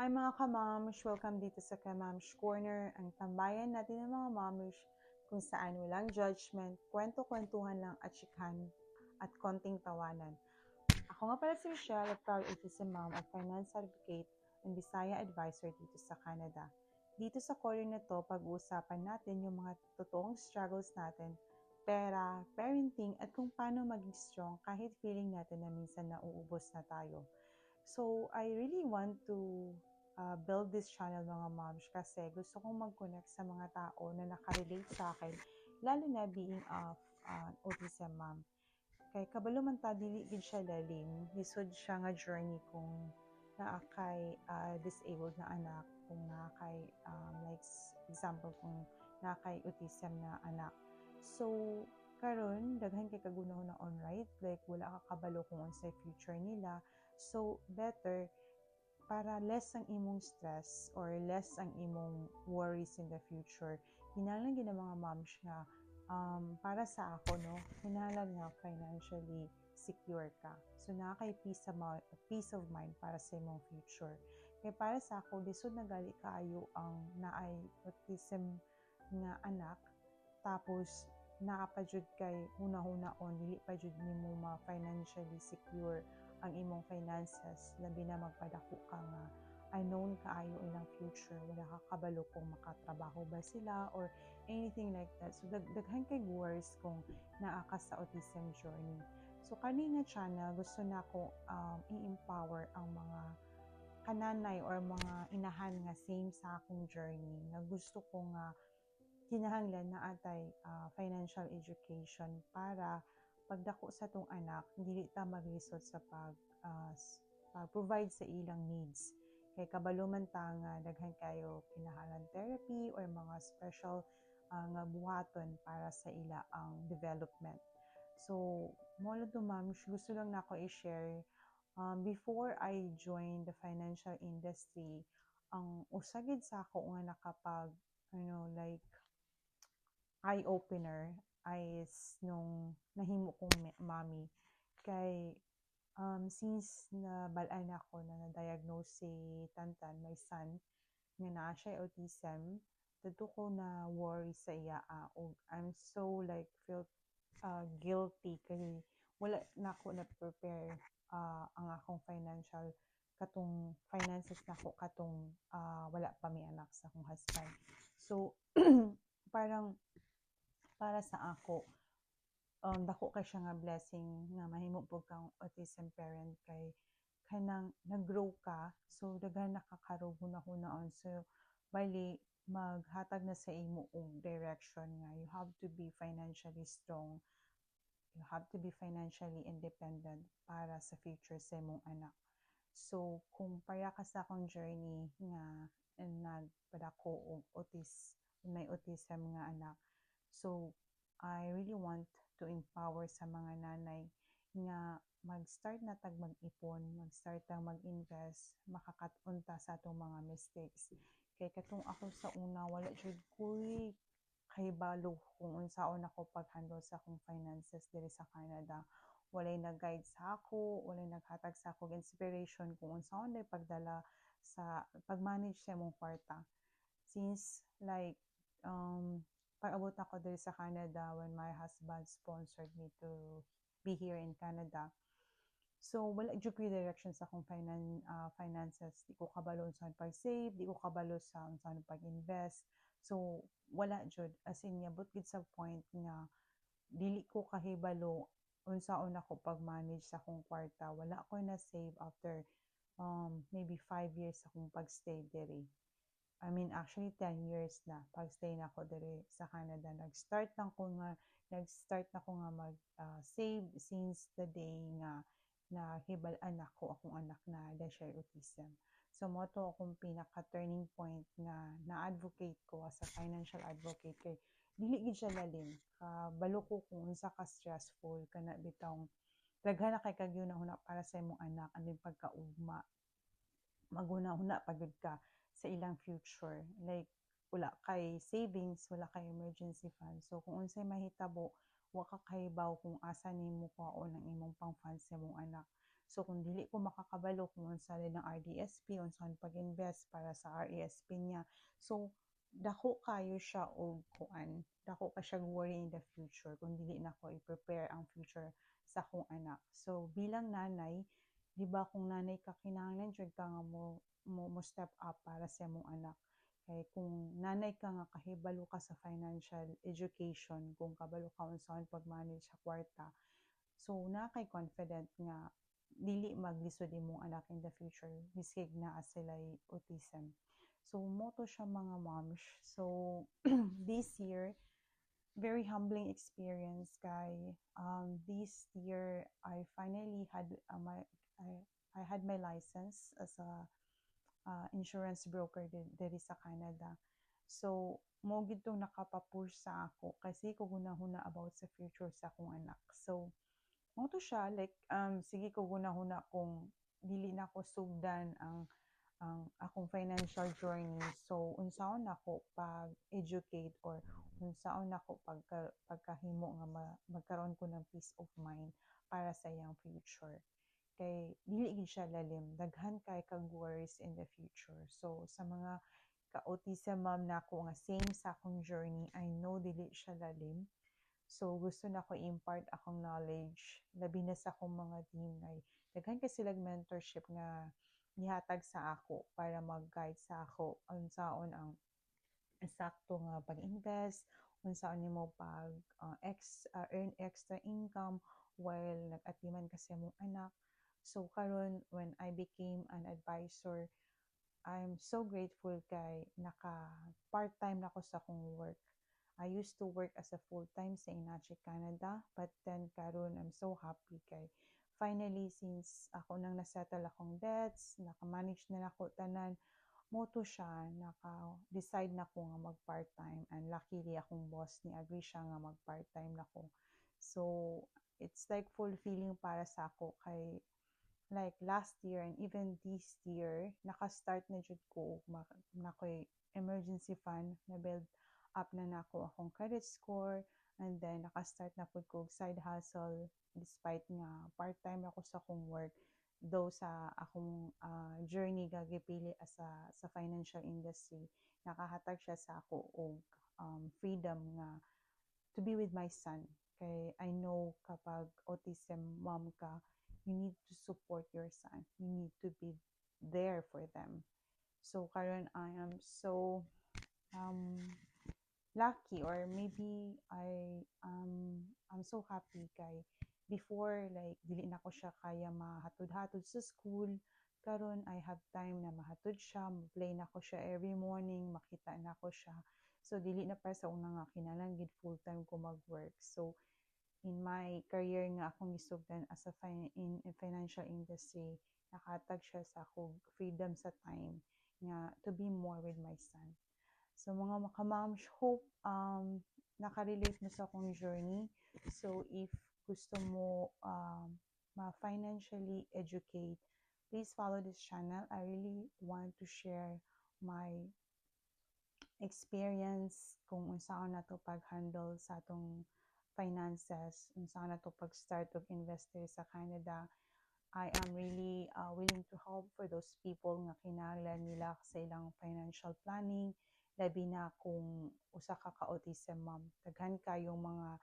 Hi mga kamamish! Welcome dito sa Kamamish Corner, ang tambayan natin ng mga mamish kung saan walang judgment, kwento-kwentuhan lang at chikan at konting tawanan. Ako nga pala si Michelle, a proud autism mom at finance advocate and Bisaya advisor dito sa Canada. Dito sa corner na to, pag-uusapan natin yung mga totoong struggles natin, pera, parenting, at kung paano maging strong kahit feeling natin na minsan nauubos na tayo. So, I really want to uh, build this channel mga moms kasi gusto kong mag-connect sa mga tao na nakarelate sa akin, lalo na being of uh, autism mom. Kay kabalo man ta dili gid siya lalim, lisod siya nga journey kung naa kay uh, disabled na anak, kung naa kay um, like example kung naa kay autism na anak. So karon daghan kay kagunahon na on right like wala ka kabalo kung unsay future nila so better para less ang imong stress or less ang imong worries in the future hinalang gid mga moms nga um, para sa ako no hinalang nga financially secure ka. So na kay peace of mind, para sa imong future. Kay para sa ako lisod na gali kaayo ang naay autism nga anak tapos naa pa jud kay una-una-on dili pa jud nimo ma financially secure ang imong finances labi na magpadako ka nga unknown kaayo ilang future wala ka kabalo kung makatrabaho ba sila or anything like that. So dag daghan kay worries kung naa ka sa autism journey. So kani nga channel gusto na ko um, i-empower ang mga kananay or mga inahan nga same sa akong journey nga gusto ko nga kinahanglan na atay uh, financial education para pagdako sa tong anak dili ta maglisod sa pag uh, pag-provide sa ilang needs. Kay kabalo man ta nga daghan kayo kinahanglan therapy or mga special uh, nga buhaton para sa ila ang development. So mo lang to ma'am. Gusto lang nako i-share. Um, before I joined the financial industry ang usagid sa ako nga nakapag you know like eye opener is nung nahimo kong mommy kay um, since na balay na ako na na-diagnose si Tantan, my son, nga naa siya autism, dito ko na worry sa iya. Uh, I'm so like feel uh, guilty kay wala na ako na prepare uh, ang akong financial katong finances na ako katong uh, wala pa mi anak sa akong husband. So parang para sa ako. Um, dako kay siya nga blessing nga mahimo pud kang autism parent kay kanang nag-grow ka. So daghan nakakarogo na hunaon so bali maghatag na sa imo og direction nga you have to be financially strong. You have to be financially independent para sa future sa imong anak. So kung paya ka sa akong journey nga nagpadako og autis may autism nga anak So, I really want to empower sa mga nanay nga mag-start na tag mag-ipon, mag-start tag mag-invest, makakatunta sa atong mga mistakes. Kay katong ako sa una, wala jud ko'y kahibalo kung unsaon ako pag-handle sa akong finances diri sa Canada. Walay nag-guide sa ako, walay naghatag sa ako inspiration kung unsaon day pagdala sa pag-manage sa imong kwarta. Since like um, pag-abot ako dito sa Canada when my husband sponsored me to be here in Canada. So, wala jud ko direction sa akong finan, uh, finances. Di ko kabalo sa pag-save, di ko kabalo sa sa pag-invest. So, wala jud as in yabot gid sa point nga dili ko kahibalo unsaon ako pag-manage sa akong kwarta. Wala ko na save after um, maybe 5 years akong pag-stay diri. I mean, actually, 10 years na pag-stay na ako dere sa Canada. Nag-start na ko nga, nag-start na ko nga mag-save uh, since the day nga na hibalaan ako akong anak na siya autism. So, mo to akong pinaka-turning point nga na-advocate ko as a financial advocate kay dili gid siya lalim. Kabalo ko kung unsa ka stressful kana bitong daghan na kay kagyunahuna para sa imong anak andin pagkaugma maguna-huna pagud ka sa ilang future. Like, wala kay savings, wala kay emergency fund. So, kung unsay mahitabo, wa ka kahibaw kung asa nimo kuhaon ang imong pang funds sa imong anak. So kung dili ko makakabalo kung unsa ng RDSP, unsa pag-invest para sa RESP niya. So dako kayo siya og kuan, dako ka siya worry in the future kung dili na ko i-prepare ang future sa akong anak. So bilang nanay, di ba kung nanay ka kinahanglan jud ka nga mo, mo mo step up para sa imong anak. Kay kung nanay ka nga kahibalo ka sa financial education, kung kabalo ka unsaon pag-manage sa kwarta, so na kay confident nga dili maglisod imong anak in the future bisig naa sila'y autism. So mo to siya mga moms. So this year very humbling experience kay um, this year I finally had uh, my I, I had my license as a uh, insurance broker diri sa Canada. So, mo gid tong nakapapush sa ako kasi ko guna-huna about sa future sa akong anak. So, mo to siya like um sige ko guna-huna kung dili na ko sugdan ang ang akong financial journey. So, unsaon nako pag-educate or unsaon nako pagka, pagkahimo nga ma, magkaroon ko ng peace of mind para sa iyang future kay dili gid siya lalim. Daghan kay kag worries in the future. So sa mga ka-autism mom nako nga same sa akong journey I know dili siya lalim. So gusto na ko impart akong knowledge. Labi na sa akong mga team ay daghan kay sila mentorship nga gihatag sa ako para mag-guide sa ako unsaon ang sakto nga pag-invest unsaon nimo pag uh, ex, uh, earn extra income while nag-atiman kasi mong anak So karon when I became an advisor, I'm so grateful kay naka part-time na ko sa akong work. I used to work as a full-time sa Inachi Canada, but then karon I'm so happy kay finally since ako nang nasettle akong debts, naka-manage na ako tanan, mo to siya, naka-decide na ko nga mag-part-time and luckily akong boss ni agree siya nga mag-part-time na ko. So, it's like fulfilling para sa ako kay like last year and even this year, naka-start na jud ko na ko'y emergency fund na build up na nako akong credit score and then naka-start na pud ko side hustle despite nga part-time ako sa akong work though sa akong uh, journey gagipili as a, sa financial industry nakahatag siya sa ako og um, freedom nga to be with my son. Kay I know kapag autism mom ka you need to support your son. You need to be there for them. So karon I am so um lucky or maybe I um I'm so happy kay before like dili na ko siya kaya mahatod-hatod sa school karon I have time na mahatod siya play na ko siya every morning makita na ko siya so dili na pa sa una nga kinahanglan gid full time ko mag-work so in my career nga akong gisugdan as a fin- in, in financial industry nakatag siya sa ako freedom sa time nga to be more with my son. So mga makamoms hope um nakarelate mo sa akong journey. So if gusto mo um ma-financially educate please follow this channel. I really want to share my experience kung unsaon na to pag-handle sa atong finances unsa na to pag-start og investor sa Canada I am really uh, willing to help for those people nga kinahanglan nila sa ilang financial planning labi na kung usa ka ka autism mom daghan kayong mga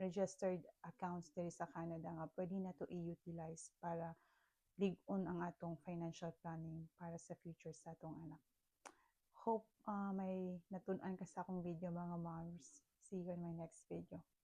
registered accounts diri sa Canada nga pwede na to i-utilize para lig-on ang atong financial planning para sa future sa atong anak. Hope uh, may natun-an ka sa akong video mga moms. See you in my next video.